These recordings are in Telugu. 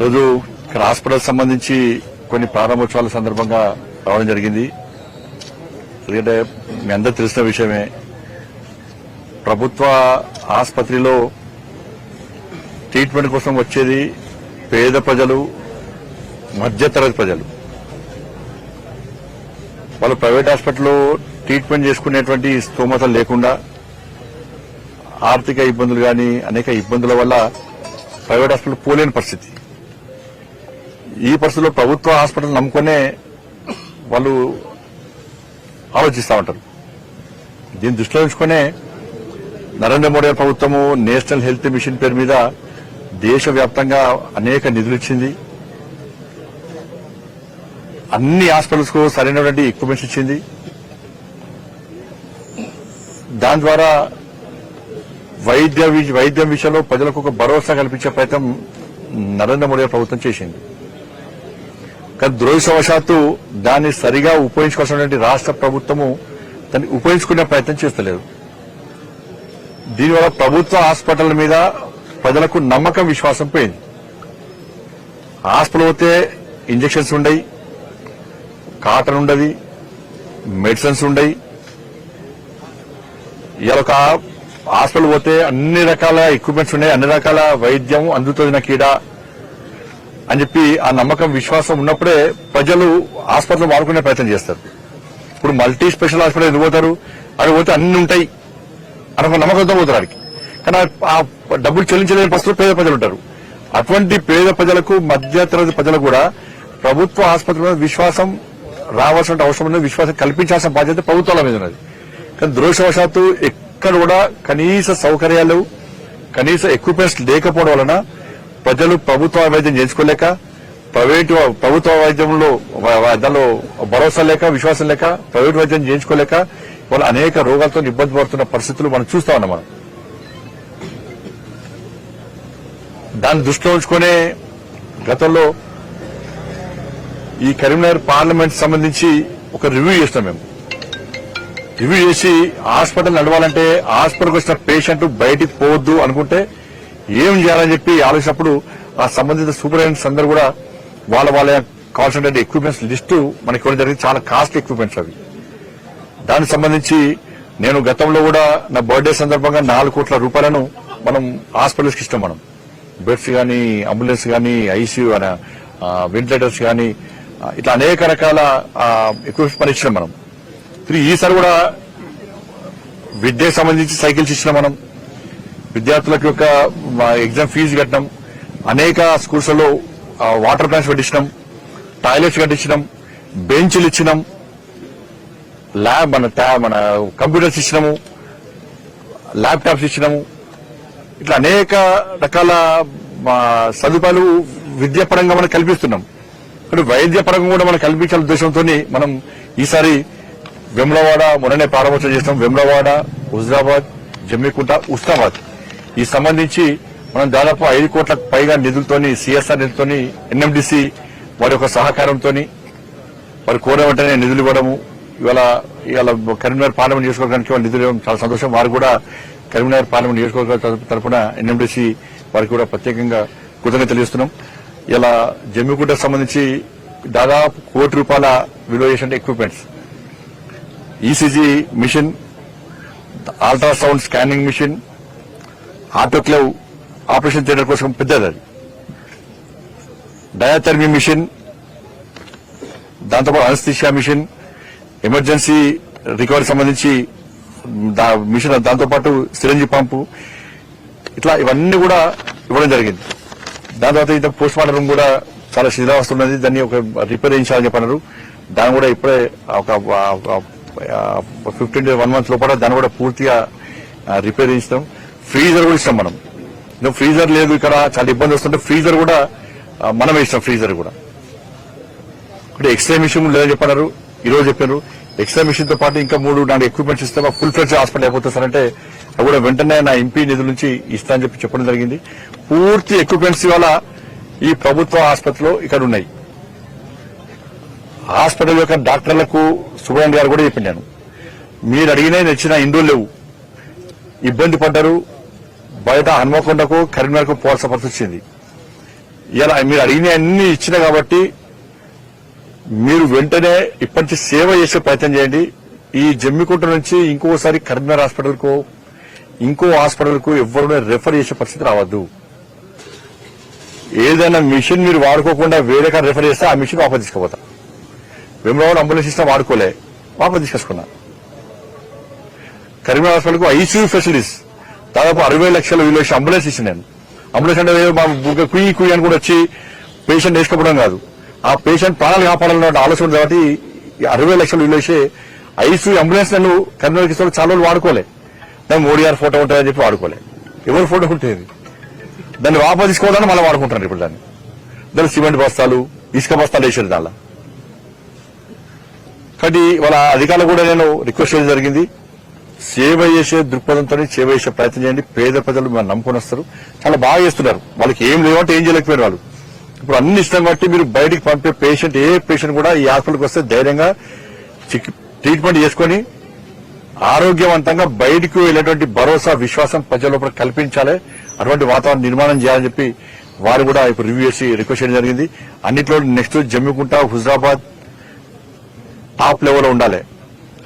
రోజు ఇక్కడ హాస్పిటల్ సంబంధించి కొన్ని ప్రారంభోత్సవాల సందర్భంగా రావడం జరిగింది. ఎందుకంటే మీ అందరు తెలిసిన విషయమే ప్రభుత్వ ఆసుపత్రిలో ట్రీట్మెంట్ కోసం వచ్చేది పేద ప్రజలు మధ్యతరగతి ప్రజలు. వాళ్ళు ప్రైవేట్ హాస్పిటల్లో ట్రీట్మెంట్ చేసుకునేటువంటి స్తోమత లేకుండా ఆర్థిక ఇబ్బందులు కానీ అనేక ఇబ్బందుల వల్ల ప్రైవేట్ హాస్పిటల్ పోలేని పరిస్థితి. ఈ పరిస్థితుల్లో ప్రభుత్వ హాస్పిటల్ నమ్ముకునే వాళ్ళు ఆలోచిస్తూ ఉంటారు. దీన్ని దృష్టిలో ఉంచుకునే నరేంద్ర మోడీ ప్రభుత్వము నేషనల్ హెల్త్ మిషన్ పేరు మీద దేశవ్యాప్తంగా అనేక నిధులు ఇచ్చింది. అన్ని హాస్పిటల్స్కు సరైనటువంటి ఎక్విప్మెంట్స్ ఇచ్చింది. దాని ద్వారా వైద్య వి- వైద్యం విషయంలో ప్రజలకు ఒక భరోసా కల్పించే ప్రయత్నం నరేంద్ర మోడీ ప్రభుత్వం చేసింది. కానీ దురదృష్టవశాత్తు దాన్ని సరిగా ఉపయోగించుకోవాల్సినటువంటి రాష్ట్ర ప్రభుత్వము దాన్ని ఉపయోగించుకునే ప్రయత్నం చేస్తలేదు. దీనివల్ల ప్రభుత్వ హాస్పిటల్ మీద ప్రజలకు నమ్మకం విశ్వాసం పోయింది. హాస్పిటల్ పోతే ఇంజక్షన్స్ ఉండయి కాటన్ ఉండదు మెడిసిన్స్ ఉండయి. ఇవాళ ఒక హాస్పిటల్ పోతే అన్ని రకాల ఎక్విప్మెంట్స్ ఉన్నాయి అన్ని రకాల వైద్యం అందుతుంది నాకు అని చెప్పి ఆ నమ్మకం విశ్వాసం ఉన్నప్పుడే ప్రజలు హాస్పిటల్ వాడుకునే ప్రయత్నం చేస్తారు. ఇప్పుడు మల్టీ స్పెషల్ హాస్పిటల్ ఎందుకు పోతారు? అక్కడ పోతే అన్ని ఉంటాయి. అని ఒక నమ్మకంతో పోతారు అడికి కానీ ఆ డబ్బులు చెల్లించలేని పరిస్థితులు పేద ప్రజలు ఉంటారు. అటువంటి పేద ప్రజలకు మధ్యతరగతి ప్రజలు ప్రజలకు కూడా ప్రభుత్వ ఆసుపత్రుల మీద విశ్వాసం రావాల్సిన అవసరం ఉన్నది. విశ్వాసం కల్పించాల్సిన బాధ్యత ప్రభుత్వాల మీద ఉన్నది. కానీ దురదృష్టవశాత్తు ఎక్కడ కూడా కనీస సౌకర్యాలు కనీస ఎక్విప్మెంట్స్ లేకపోవడం వలన ప్రజలు ప్రభుత్వ వైద్యం చేయించుకోలేక ప్రైవేటు ప్రభుత్వ వైద్యంలో దానిలో భరోసా లేక విశ్వాసం లేక ప్రైవేట్ వైద్యం చేయించుకోలేక వాళ్ళు అనేక రోగాలతో ఇబ్బంది పడుతున్న పరిస్థితులు మనం చూస్తా ఉన్నాం మనం. దాన్ని దృష్టిలో ఉంచుకునే గతంలో ఈ కరీంనగర్ పార్లమెంట్ సంబంధించి ఒక రివ్యూ చేస్తాం మేము. రివ్యూ చేసి హాస్పిటల్ నడవాలంటే హాస్పిటల్కి వచ్చిన పేషెంట్ బయటికి పోవద్దు అనుకుంటే ఏం చేయాలని చెప్పి ఆలోచించినప్పుడు ఆ సంబంధిత సూపరింటెండెంట్స్ అందరూ కూడా వాళ్ళ వాళ్ళ కావాల్సినటువంటి ఎక్విప్మెంట్స్ లిస్టు మనకి ఇవ్వడం జరిగింది. చాలా కాస్ట్ ఎక్విప్మెంట్స్ అవి. దానికి సంబంధించి నేను గతంలో కూడా నా బర్త్డే సందర్భంగా నాలుగు కోట్ల రూపాయలను మనం హాస్పిటల్స్కి మనం. బెడ్స్ కానీ అంబులెన్స్ కానీ ఐసీయూ వెంటిలేటర్స్ కానీ ఇట్లా అనేక రకాల ఎక్విప్మెంట్స్ మనం ఇచ్చినాం మనం. తిరిగి ఈసారి కూడా విద్యకు సంబంధించి సైకిల్స్ ఇచ్చినాం మనం. విద్యార్థులకు యొక్క ఎగ్జామ్ ఫీజు కట్టడం అనేక స్కూల్స్లో వాటర్ ప్లాంట్స్ కట్టించడం టాయిలెట్స్ కట్టించడం బెంచ్లు ఇచ్చినాం ల్యాబ్ మన మన కంప్యూటర్స్ ఇచ్చినాము ల్యాప్టాప్స్ ఇచ్చినాము ఇట్లా అనేక రకాల మా, సదుపాయాలు విద్యాపరంగా మనం కల్పిస్తున్నాం. కానీ వైద్య పరంగా కూడా మనం కల్పించాల ఉద్దేశంతో మనం ఈసారి వెమ్లవాడ మొన్ననే ప్రారంభోత్సవం చేస్తాం. వెమ్లవాడ హుజరాబాద్ జమ్మికుంట ఉస్తాబాద్ ఈ సంబంధించి మనం దాదాపు ఐదు కోట్లకు పైగా నిధులతోని సిఎస్ఆర్ నిధులతోని ఎన్ఎండిసి వారి యొక్క సహకారంతోని వారు కోరిన వెంటనే నిధులు ఇవ్వడము ఇవాళ ఇవాళ కరీంనగర్ పార్లమెంట్ నియోజకవర్గానికి వాళ్ళు నిధులు ఇవ్వడం చాలా సంతోషం. వారు కూడా కరీంనగర్ పార్లమెంట్ నియోజకవర్గ తరఫున తరపున ఎన్ఎండిసి వారికి కూడా ప్రత్యేకంగా కృతజ్ఞత తెలియజేస్తున్నాం ఇలా జమ్మిగుడ్డకు సంబంధించి దాదాపు కోటి రూపాయల విలువ చేసిన equipments ECG machine ultrasound scanning machine autoclave operation theatre కోసం పెద్దది. అది డయాథెర్మీ మిషన్ దాంతోపాటు అనస్థిషియా మిషన్ ఎమర్జెన్సీ రికవరీ సంబంధించి దా- మిషన్ దాంతోపాటు సిరంజి పంపు ఇట్లా ఇవన్నీ కూడా ఇవ్వడం జరిగింది. దాని తర్వాత ఇంత పోస్ట్ మార్టం రూమ్ కూడా చాలా శిథిలావస్థ ఉన్నది. దాన్ని ఒక రిపేర్ చేయించాలని చెప్పన్నారు దాన్ని కూడా ఇప్పుడే ఒక ఫిఫ్టీన్ డే వన్ మంత్ లోపల దాన్ని కూడా పూర్తిగా రిపేర్ చేయించడం ఫ్రీజర్ కూడా ఇస్తాం మనం. ఇంకా ఫ్రీజర్ లేదు ఇక్కడ చాలా ఇబ్బంది వస్తుంటే ఫ్రీజర్ కూడా మనమే ఇస్తాం ఫ్రీజర్ కూడా. అంటే ఎక్స్రే మిషన్ లేదని చెప్పన్నారు. ఈ రోజు చెప్పారు. ఎక్స్రే మిషన్తో పాటు ఇంకా మూడు నాలుగు ఎక్విప్మెంట్స్ ఇస్తే ఫుల్ ఫ్లెడ్జ్ హాస్పిటల్ అయిపోతుంది సార్ అంటే అది కూడా వెంటనే నా ఎంపీ నిధుల నుంచి ఇస్తా అని చెప్పి చెప్పడం జరిగింది. పూర్తి ఎక్విప్మెంట్స్ ఇవాళ ఈ ప్రభుత్వ ఆసుపత్రిలో ఇక్కడ ఉన్నాయి. హాస్పిటల్ యొక్క డాక్టర్లకు సుబ్రహ్మణ్య గారు కూడా చెప్పాను మీరు అడిగిన నచ్చిన ఇందులో లేవు. ఇబ్బంది పడ్డారు. బయట హన్మకొండకు కరీంనగర్కు పోవాల్సిన పరిస్థితి వచ్చింది. ఇలా మీరు అడిగిన అన్ని ఇచ్చిన కాబట్టి మీరు వెంటనే ఇప్పటి నుంచి సేవ చేసే ప్రయత్నం చేయండి. ఈ జమ్మికుంట నుంచి ఇంకోసారి కరీంనగర్ హాస్పిటల్కు ఇంకో హాస్పిటల్కు ఎవరు రెఫర్ చేసే పరిస్థితి రావద్దు. ఏదైనా మిషన్ మీరు వాడుకోకుండా వేరే కాడ రెఫర్ చేస్తే ఆ మిషన్ వాపస్ తీసుకుపోతా. వెమ్రవాడ అంబులెన్స్ సిస్టమ్ వాడుకోలే వాపస్ తీసుకొచ్చుకున్నా. కరీంనగర్ హాస్పిటల్కు ఐసీయూ ఫెసిలిటీస్ దాదాపు అరవై లక్షల విలువ అంబులెన్స్ ఇచ్చిన నేను. అంబులెన్స్ అంటే మా కుయ్యి కుయ్యి అని కూడా వచ్చి పేషెంట్ వేసుకోవడం కాదు. ఆ పేషెంట్ ప్రాణాలు కాపాడాలన్న ఆలోచన కాబట్టి అరవై లక్షలు విలువేసే ఐసు అంబులెన్స్ నన్ను కరీంనగర్ ఇస్తే చాలా రోజులు వాడుకోలే. దాన్ని మోడీ గారి ఫోటో ఉంటుందని చెప్పి వాడుకోలే. ఎవరి ఫోటో ఉంటుంది దాన్ని వాపస్ తీసుకోవడానికి మళ్ళీ వాడుకుంటారు ఇప్పుడు దాన్ని. దాని సిమెంట్ బస్తాలు ఇసుక బస్తాలు వేసారు దానిలో. కాబట్టి వాళ్ళ అధికారులు కూడా నేను రిక్వెస్ట్ చేయడం జరిగింది. సేవ చేసే దృక్పథంతో సేవ చేసే ప్రయత్నం చేయండి. పేద ప్రజలు మనం నమ్ముకొని వస్తారు చాలా బాగా చేస్తున్నారు. వాళ్ళకి ఏం లేవంటే ఏం చేయలేకపోయారు వాళ్ళు. ఇప్పుడు అన్ని ఇష్టం కాబట్టి మీరు బయటికి పంపే పేషెంట్ ఏ పేషెంట్ కూడా ఈ హాస్పిటల్కి వస్తే ధైర్యంగా ట్రీట్మెంట్ చేసుకొని ఆరోగ్యవంతంగా బయటకు వెళ్ళేటువంటి భరోసా విశ్వాసం ప్రజల లోపల కల్పించాలి. అటువంటి వాతావరణం నిర్మాణం చేయాలని చెప్పి వారు కూడా ఇప్పుడు రివ్యూ చేసి రిక్వెస్ట్ చేయడం జరిగింది. అన్నిట్లో నెక్స్ట్ జమ్మికుంట హుజరాబాద్ టాప్ లెవెల్లో ఉండాలి.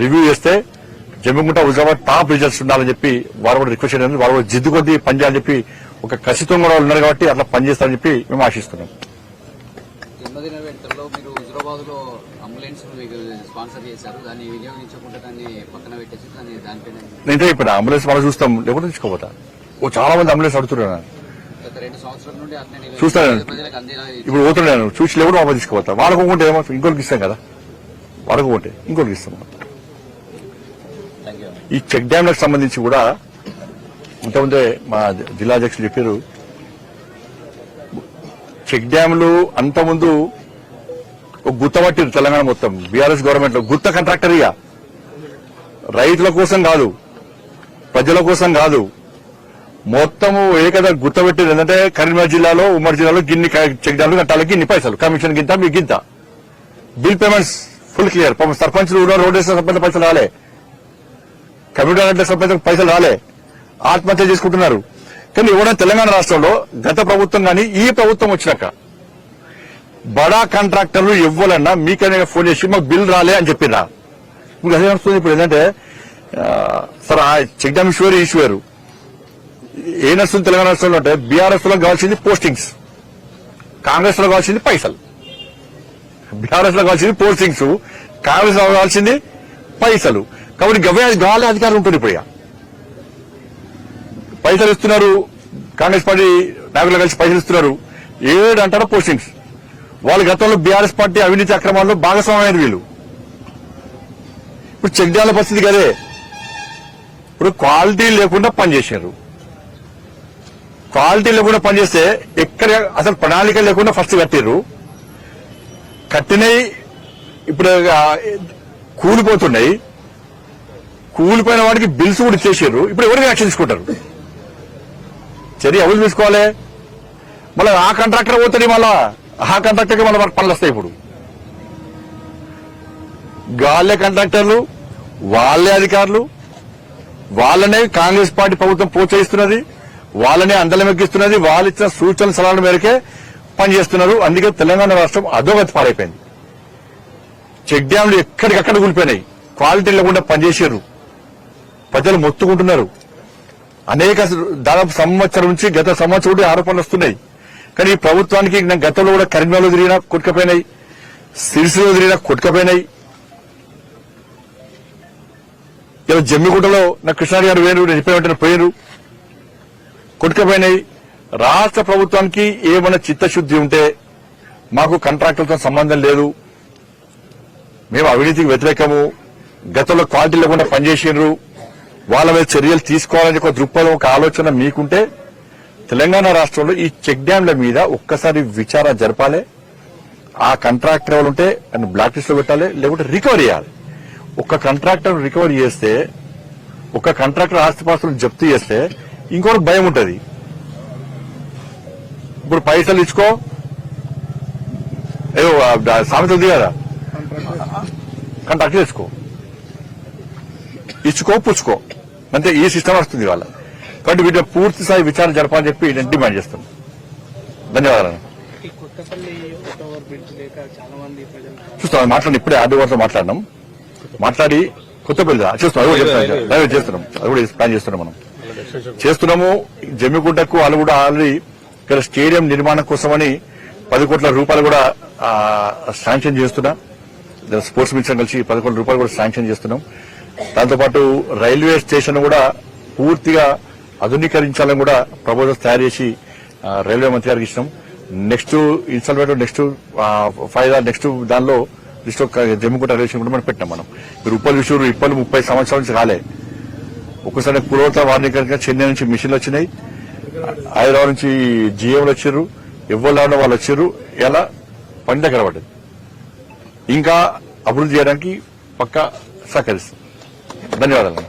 రివ్యూ చేస్తే జమ్మికుంట హుజరాబాద్ టాప్ రిజల్ట్స్ ఉండాలని చెప్పి వారు కూడా రిక్వెస్ట్ చేయడం. వారు కూడా జిద్దు కొద్దీ పనిచేయాలని చెప్పి ఒక కసితం కూడా ఉన్నారు కాబట్టి అట్లా పనిచేస్తారని చెప్పి మేము ఆశిస్తున్నాం. జన్మదిన వేడుకల్లో మీరు హుజరాబాద్లో అంబులెన్స్ మీకు స్పాన్సర్ చేశారు. దాన్ని వినియోగించకుండా దాన్ని పక్కన పెట్టేసి దాన్ని దానిపైన నేనే ఇప్పుడు అంబులెన్స్ మనం చూస్తాం లేకపోతే తీసుకోపోతా. ఓ చాలా మంది అంబులెన్స్ అడుగుతున్నారు చూస్తాను. ఇప్పుడు పోతున్నాను చూసి లేకుండా వాపస్ తీసుకుపోతా. వాళ్ళకు ఒకటి ఏమో ఇంకోటికి ఇస్తాం కదా. వాళ్ళకు ఒకటి ఇంకోటికి ఇస్తాం. ఈ చెక్ డ్యాంలకు సంబంధించి కూడా ఇంతకుముందే మా జిల్లా అధ్యక్షులు చెప్పారు. చెక్ డ్యాంలు అంతకుముందు ఒక గుత్త పట్టిరు తెలంగాణ మొత్తం. బీఆర్ఎస్ గవర్నమెంట్లో గుత్త కంట్రాక్టర్ ఇక రైతుల కోసం కాదు ప్రజల కోసం కాదు. మొత్తము ఏకదా గుర్తపెట్టేది ఏంటంటే కరీంనగర్ జిల్లాలో ఉమ్మడి జిల్లాలో గిన్ని చెక్ డ్యాంలు కట్టాలి గిన్ని పైసలు కమిషన్ గింత మీ గింత. Bill payments full clear. పాపం సర్పంచ్లు కూడా రోడ్ వేసిన సర్పంచ్ పైసలు రాలే. కమ్యూనిటీ అంటే సర్పంచ్ పైసలు రాలే. ఆత్మహత్య చేసుకుంటున్నారు. కానీ ఇవ్వడం తెలంగాణ రాష్ట్రంలో గత ప్రభుత్వం కానీ ఈ ప్రభుత్వం వచ్చినాక బడా కాంట్రాక్టర్లు ఇవ్వాలన్నా మీకైనా ఫోన్ చేసి మాకు బిల్ రాలే అని చెప్పినా మీకు అదే వస్తుంది ఇప్పుడు ఏంటంటే సార్ చెక్ డ్యామ్ ఇష్యూ వేరు ఏ నడుస్తుంది తెలంగాణ రాష్ట్రంలో అంటే బీఆర్ఎస్లో కావాల్సింది పోస్టింగ్స్. కాంగ్రెస్లో కావాల్సింది పైసలు. బీఆర్ఎస్లో కావాల్సింది పోస్టింగ్స్. కాంగ్రెస్లో కావాల్సింది పైసలు. కాబట్టి గవే గాలి అధికారం ఉంటుంది ఇప్పుడు పైసలు ఇస్తున్నారు కాంగ్రెస్ పార్టీ నాయకులు కలిసి పైసలు ఇస్తున్నారు. ఏడు అంటారు పోస్టింగ్స్. వాళ్ళు గతంలో బీఆర్ఎస్ పార్టీ అవినీతి అక్రమాల్లో భాగస్వామ్యమైన వీళ్ళు. ఇప్పుడు చెక్ చేయాల పరిస్థితి కదే ఇప్పుడు క్వాలిటీ లేకుండా పనిచేశారు క్వాలిటీ లేకుండా పనిచేస్తే ఎక్కడ అసలు ప్రణాళిక లేకుండా ఫస్ట్ కట్టారు కట్టినవి ఇప్పుడు కూలిపోతున్నాయి. కూలిపోయిన వాడికి బిల్స్ కూడా ఇచ్చేసారు. ఇప్పుడు ఎవరికి యాక్షన్ తీసుకుంటారు? చర్య ఎవరు తీసుకోవాలి? మళ్ళీ ఆ కాంట్రాక్టర్ పోతుంది మళ్ళా. ఆ కాంట్రాక్టర్కి మళ్ళీ మనకు పనులు వస్తాయి ఇప్పుడు. గాలే కాంట్రాక్టర్లు వాళ్ళే అధికారులు వాళ్ళనే కాంగ్రెస్ పార్టీ ప్రభుత్వం ప్రోత్సహిస్తున్నది వాళ్ళనే అందలం ఎక్కిస్తున్నది వాళ్ళు ఇచ్చిన సూచనల సలహాల మేరకే పనిచేస్తున్నారు. అందుకే తెలంగాణ రాష్ట్రం అధోగతి పాలైపోయింది. చెక్ డ్యాంలు ఎక్కడికక్కడ కూలిపోయినాయి. క్వాలిటీ లేకుండా పనిచేసారు. ప్రజలు మొత్తుకుంటున్నారు. అనేక దాదాపు సంవత్సరం నుంచి గత సంవత్సరం ఆరోపణలు వస్తున్నాయి. కానీ ఈ ప్రభుత్వానికి గతంలో కూడా కరీంనగర్లో తిరిగినా కొట్టుకపోయినాయి. సిరిసిలో తిరిగినా కొట్టుకపోయినాయి. ఇలా జమ్మిగుంటలో నా కృష్ణారి గారు వేరు నేను చెప్పిన వెంటనే పోయారు కొట్టుకపోయినాయి. రాష్ట్ర ప్రభుత్వానికి ఏమైనా చిత్తశుద్ధి ఉంటే మాకు కాంట్రాక్టులతో సంబంధం లేదు. మేము అవినీతికి వ్యతిరేకము. గతంలో క్వాలిటీ లేకుండా పనిచేసినారు వాళ్ళ మీద చర్యలు తీసుకోవాలని ఒక దృక్పథం ఒక ఆలోచన మీకుంటే తెలంగాణ రాష్ట్రంలో ఈ చెక్ డ్యాంల మీద ఒక్కసారి విచారణ జరపాలి. ఆ కాంట్రాక్టర్ ఎవరు ఉంటే ఆయన బ్లాక్ లిస్ట్లో పెట్టాలి లేకుంటే రికవరీ చేయాలి. ఒక కాంట్రాక్టర్ రికవరీ చేస్తే ఒక కాంట్రాక్టర్ ఆస్తిపాస్తులను జప్తు చేస్తే ఇంకోటి భయం ఉంటది. ఇప్పుడు పైసలు ఇచ్చుకో. ఏదో సామెత ఉంది కదా. కాంట్రాక్ట్ చేసుకో ఇచ్చుకో పుచ్చుకో. అంతే ఈ సిస్టమ్ వస్తుంది వాళ్ళ కాబట్టి వీటిని పూర్తి స్థాయి విచారణ జరపాలని చెప్పి నేను డిమాండ్ చేస్తాను. ధన్యవాదాలు కొత్తపల్లి చూస్తాం మాట్లాడి ఇప్పుడే ఆర్డీ వారితో మాట్లాడినాం. మాట్లాడి కొత్త పెళ్ళి చూస్తాం అది కూడా చేస్తున్నాం చేస్తున్నాం. అది కూడా ప్లాన్ చేస్తున్నాం మనం. చేస్తున్నాము జమ్మిగుంటకు వాళ్ళు కూడా ఆల్రెడీ ఇక్కడ స్టేడియం నిర్మాణం కోసమని పది కోట్ల రూపాయలు కూడా ఆ, శాంక్షన్ చేస్తున్నా. స్పోర్ట్స్ మినిస్టర్ కలిసి పది కోట్ల రూపాయలు కూడా శాంక్షన్ చేస్తున్నాం. దాంతోపాటు రైల్వే స్టేషన్ కూడా పూర్తిగా ఆధునీకరించాలని కూడా ప్రపోజల్స్ తయారు చేసి రైల్వే మంత్రి గారికి ఇచ్చినాం. Next instalment next five next దానిలో లిస్ట్ జమ్మికుంట రైల్వే స్టేషన్ కూడా మనం పెట్టినాం మనం. మీరు ఉప్పల్ విషయంలో ఇప్పలు ముప్పై సంవత్సరాల నుంచి రాలే. ఒకసారి పూర్వత వార్నికరంగా చెన్నై నుంచి మిషన్లు వచ్చినాయి. హైదరాబాద్ నుంచి జిఎంలు వచ్చారు ఎవరు వాళ్ళు వచ్చారు ఎలా? పని దగ్గర ఇంకా అభివృద్ధి చేయడానికి పక్క సహకరిస్తాం. ధన్యవాదాలు